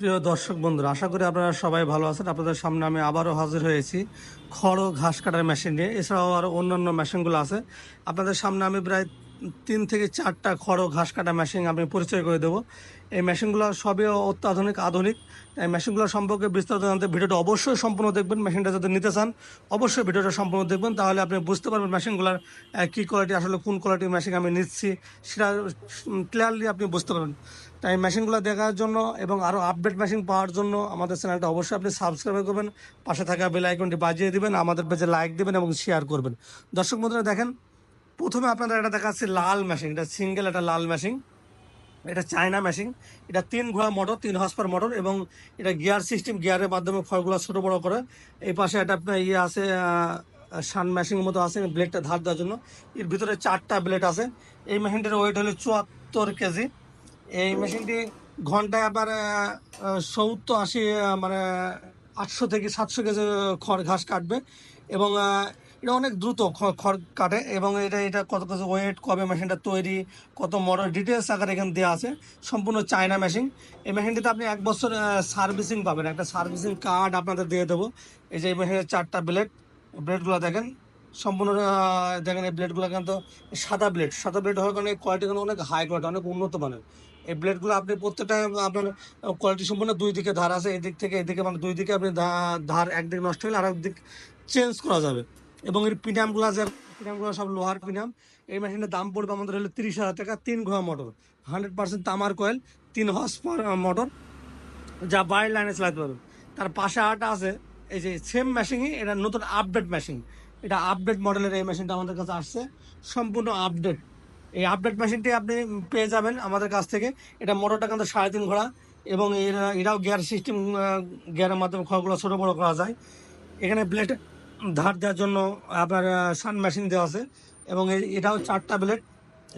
প্রিয় দর্শক বন্ধুরা, আশা করি আপনারা সবাই ভালো আছেন। আপনাদের সামনে আমি আবারও হাজির হয়েছি খড় ঘাস কাটার মেশিন নিয়ে। এছাড়াও আরও অন্যান্য মেশিনগুলো আছে। আপনাদের সামনে আমি প্রায় তিন থেকে চারটা খড় ঘাস কাটা মেশিন আমি পরিচয় করে দেবো। এই মেশিনগুলো সবই অত্যাধুনিক, আধুনিক। এই মেশিনগুলো সম্পর্কে বিস্তারিত জানতে ভিডিওটা অবশ্যই সম্পূর্ণ দেখবেন। মেশিনটা যদি নিতে চান, অবশ্যই ভিডিওটা সম্পূর্ণ দেখবেন। তাহলে আপনি বুঝতে পারবেন মেশিনগুলোর কী কোয়ালিটি আসলে কোন কোয়ালিটির মেশিন আমি নিচ্ছি। সেটা ক্লিয়ারলি আপনি বুঝতে পারবেন। তাই মেশিনগুলো দেখার জন্য এবং আরও আপডেট মেশিন পাওয়ার জন্য আমাদের চ্যানেলটা অবশ্যই আপনি সাবস্ক্রাইব করবেন। পাশে থাকা বেল আইকনটি বাজিয়ে দিবেন, আমাদের পেজে লাইক দেবেন এবং শেয়ার করবেন। দর্শক বন্ধুরা দেখেন প্রথমে আপনাদের এটা দেখাচ্ছি লাল মেশিন এটা সিঙ্গেল একটা লাল মেশিন এটা চায়না মেশিন এটা তিন ঘোড়া মোটর তিন হসপার মোটর এবং এটা গিয়ার সিস্টেম গিয়ারের মাধ্যমে খড়গুলো ছোট বড় করে। এই পাশে একটা আপনার ইয়ে আছে সান মেশিনের মতো আছে ব্লেডটা ধার দেওয়ার জন্য। এর ভিতরে চারটা ব্লেড আছে। এই মেশিনটার ওয়েট হলো চুয়াত্তর কেজি। এই মেশিনটি ঘন্টায় আবার সত্তর আশি মানে আটশো থেকে সাতশো কেজি খড় ঘাস কাটবে এবং এটা অনেক দ্রুত খড় কাটে এবং এটা এটা কত কত ওয়েট কবে মেশিনটা তৈরি, কত মডেল ডিটেলস আকারে এখানে দেওয়া আছে, সম্পূর্ণ চায়না মেশিন এই মেশিনটিতে আপনি এক বছর সার্ভিসিং পাবেন। একটা সার্ভিসিং কার্ড আপনাদের দিয়ে দেবো। এই যে এই মেশিনের চারটা ব্লেড ব্লেডগুলো দেখেন, সম্পূর্ণ দেখেন এই ব্লেডগুলো কিন্তু সাদা ব্লেড সাদা ব্লেড হওয়ার কারণে কোয়ালিটি কিন্তু অনেক হাই কোয়ালিটি অনেক উন্নত মানের। এই ব্লেডগুলো আপনি প্রত্যেকটা আপনার কোয়ালিটি সম্পূর্ণ দুই দিকে ধার আছে, এদিক থেকে এদিকে মানে দুই দিকে আপনি ধার একদিকে নষ্ট হলে আর দিক চেঞ্জ করা যাবে। এবং এর পিনামগুলো আছে পিনামগুলো সব লোহার পিনাম, এই মেশিনের দাম পড়বে আমাদের হলো তিরিশ হাজার টাকা, তিন ঘোড়া মোটর হান্ড্রেড পার্সেন্ট তামার কয়েল তিন হর্স মোটর যা বাইরের লাইনে চালাতে পারবে তার পাশে আটা আছে, এই যে সেম মেশিনই এটা নতুন আপডেট মেশিন এটা আপডেট মডেলের এই মেশিনটা আমাদের কাছে আসছে, সম্পূর্ণ আপডেট এই আপডেট মেশিনটি আপনি পেয়ে যাবেন আমাদের কাছ থেকে। এটা মোটরটা কিন্তু সাড়ে তিন ঘোড়া, এবং এরা এরাও গিয়ার সিস্টেম গিয়ারের মাধ্যমে খড়গুলো ছোটো বড়ো করা যায়। এখানে ব্লেড ধার দেওয়ার জন্য আপনার সান মেশিন দেওয়া আছে। এবং এটাও চারটা ব্লেড,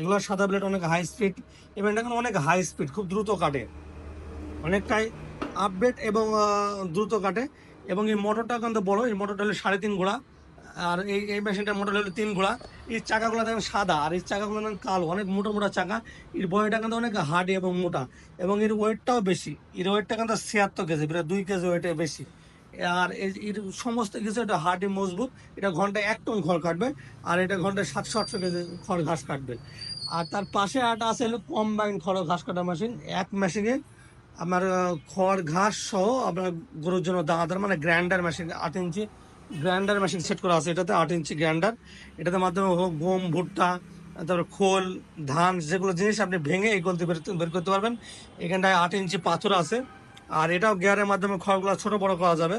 এগুলো সাদা ব্লেড, অনেক হাই স্পিড এবং এটা কিন্তু অনেক হাই স্পিড খুব দ্রুত কাটে। অনেকটাই আপডেট এবং দ্রুত কাটে। এবং এই মোটরটা কিন্তু বড়, এই মোটরটা হলো সাড়ে তিন ঘোড়া, আর এই এই মেশিনটার মোটর হলো তিন ঘোড়া। এই চাকাগুলো দেখেন সাদা, আর এই চাকাগুলো দেখেন কালো, অনেক মোটা মোটা চাকা। এর বডিটা কিন্তু অনেক হার্ডি এবং মোটা, এবং এর ওয়েটটাও বেশি। এর ওয়েটটা কিন্তু ছিয়াত্তর কেজি, প্রায় দুই কেজি ওয়েটে বেশি। আর এর সমস্ত কিছু, এটা হার্ডি মজবুত, এটা ঘন্টায় এক টন খড় কাটবে, আর এটা ঘন্টায় সাতশো, আটশো কেজি খড় ঘাস কাটবে। আর তার পাশে একটা আছে হলো কম্বাইন খড় ঘাস কাটা মেশিন এক মেশিনে আমার খড়, ঘাস সহ আপনার গরুর জন্য দাঁড়াতার মানে গ্রাইন্ডার মেশিন আট ইঞ্চি গ্রাইন্ডার মেশিন সেট করা আছে। এটাতে আট ইঞ্চি গ্রাইন্ডার এটাতে মাধ্যমে হোক গম, ভুট্টা, তারপরে খোল, ধান, যেগুলো জিনিস আপনি ভেঙে এই গলতে বের করতে পারবেন। এখানটায় আট ইঞ্চি পাথর আছে। আর এটাও গিয়ারের মাধ্যমে খড়গুলো ছোট বড় করা যাবে।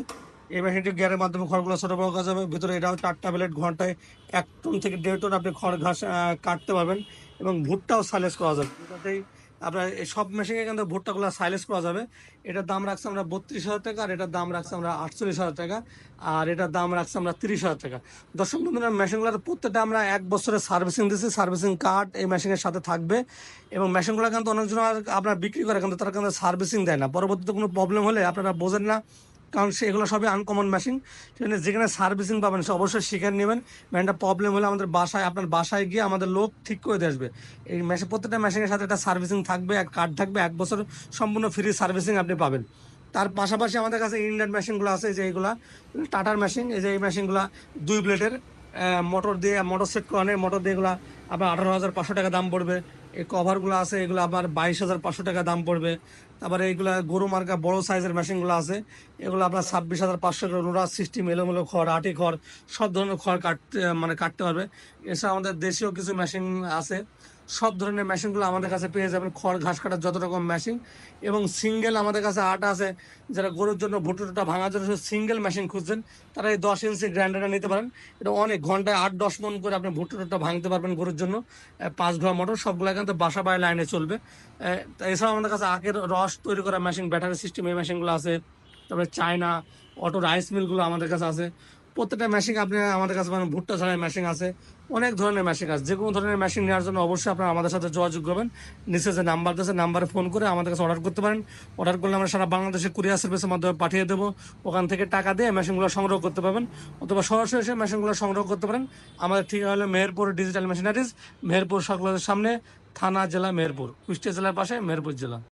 এই মেশিনটি গিয়ারের মাধ্যমে খড়গুলো ছোট বড় করা যাবে। ভিতরে এটাও চারটা প্লেট ঘন্টায় এক টন থেকে দেড় টন আপনি খড় ঘাস কাটতে পারবেন এবং ভুট্টাও সালেস করা যাবে। এটাতেই আপনার এই সব মেশিনে কিন্তু ভুট্টাগুলো সাইলেস পাওয়া যাবে। এটার দাম রাখছি আমরা বত্রিশ হাজার টাকা আর এটার দাম রাখছি আমরা আটচল্লিশ হাজার টাকা আর এটার দাম রাখছি আমরা তিরিশ হাজার টাকা। দর্শক বন্ধুরা মেশিনগুলোর প্রত্যেকটা আমরা এক বছরের সার্ভিসিং দিচ্ছি সার্ভিসিং কার্ড এই মেশিনের সাথে থাকবে এবং মেশিনগুলো কিন্তু অনেকজন আপনার বিক্রি করে কিন্তু তারা কিন্তু সার্ভিসিং দেয় না। পরবর্তীতে কোনো প্রবলেম হলে আপনারা বোঝেন না। কারণ সেগুলো সবই আনকমন মেশিন সেখানে যেখানে সার্ভিসিং পাবেন, সে অবশ্যই শিখে নেবেন। মেশিনটা প্রবলেম হলে আমাদের বাসায়, আপনার বাসায় গিয়ে আমাদের লোক ঠিক করে দিয়ে আসবে। এই মেশিন প্রত্যেকটা মেশিনের সাথে একটা সার্ভিসিং থাকবে, এক কার্ড থাকবে, এক বছর সম্পূর্ণ ফ্রি সার্ভিসিং আপনি পাবেন। তার পাশাপাশি আমাদের কাছে ইন্ডিয়ান মেশিনগুলো আছে যে এইগুলা টাটার মেশিন এই যে এই মেশিনগুলো দুই প্লেটের মোটর দিয়ে মোটর সেট করানো মোটর দিয়ে এগুলো আপনার আঠারো হাজার পাঁচশো টাকা দাম পড়বে। এই কভারগুলো আছে, এগুলো আবার বাইশ হাজার পাঁচশো টাকা দাম পড়বে। তারপরে এইগুলো গরু মার্কা বড় সাইজের মেশিনগুলো আছে, এগুলো আপনার ছাব্বিশ হাজার পাঁচশো টাকা রোডার সিস্টেম, এলোমেলো খড়, আটি খড়, সব ধরনের খড় কাটতে মানে কাটতে পারবে। এছাড়া আমাদের দেশীয় কিছু মেশিন আছে সব ধরনের মেশিনগুলো আমাদের কাছে পেয়ে যাবেন। খড়, ঘাস কাটার যত রকম মেশিন এবং সিঙ্গেল আমাদের কাছে আটা আছে, যারা গরুর জন্য ভুট্টোটা ভাঙার জন্য সিঙ্গেল মেশিন খুঁজছেন, তারা এই দশ ইঞ্চি গ্রাইন্ডারটা নিতে পারেন। এটা অনেক ঘন্টায় আট দশ মন করে আপনি ভুট্টোটা ভাঙতে পারবেন গরুর জন্য। পাঁচ ঘোড়া মোটর, সবগুলো কিন্তু বাসা বাড়ি লাইনে চলবে। এছাড়াও আমাদের কাছে আখের রস তৈরি করা মেশিন, ব্যাটারি সিস্টেম এই মেশিনগুলো আছে। তারপরে চায়না, অটো রাইস মিলগুলো আমাদের কাছে আছে। প্রত্যেকটা মেশিন আপনি আমাদের কাছে পাবেন। ভুট্টা ছাড়াই মেশিন আছে। অনেক ধরনের মেশিন আছে। যে কোনো ধরনের মেশিন নেওয়ার জন্য অবশ্যই আপনারা আমাদের সাথে যোগাযোগ করবেন। নিচে যে নাম্বার দিয়েছে নাম্বারে ফোন করে আমাদের কাছে অর্ডার করতে পারেন। অর্ডার করলে আমরা সারা বাংলাদেশে কুরিয়ার সার্ভিসের মাধ্যমে পাঠিয়ে দেবো। ওখান থেকে টাকা দিয়ে মেশিনগুলো সংগ্রহ করতে পারবেন। অথবা সরাসরি এসে মেশিনগুলো সংগ্রহ করতে পারেন। আমাদের ঠিকানা হলো মেহেরপুর ডিজিটাল মেশিনারিজ মেহেরপুর সকলের সামনে, থানা জেলা মেহেরপুর, কুষ্টিয়া জেলার পাশে, মেহেরপুর জেলা।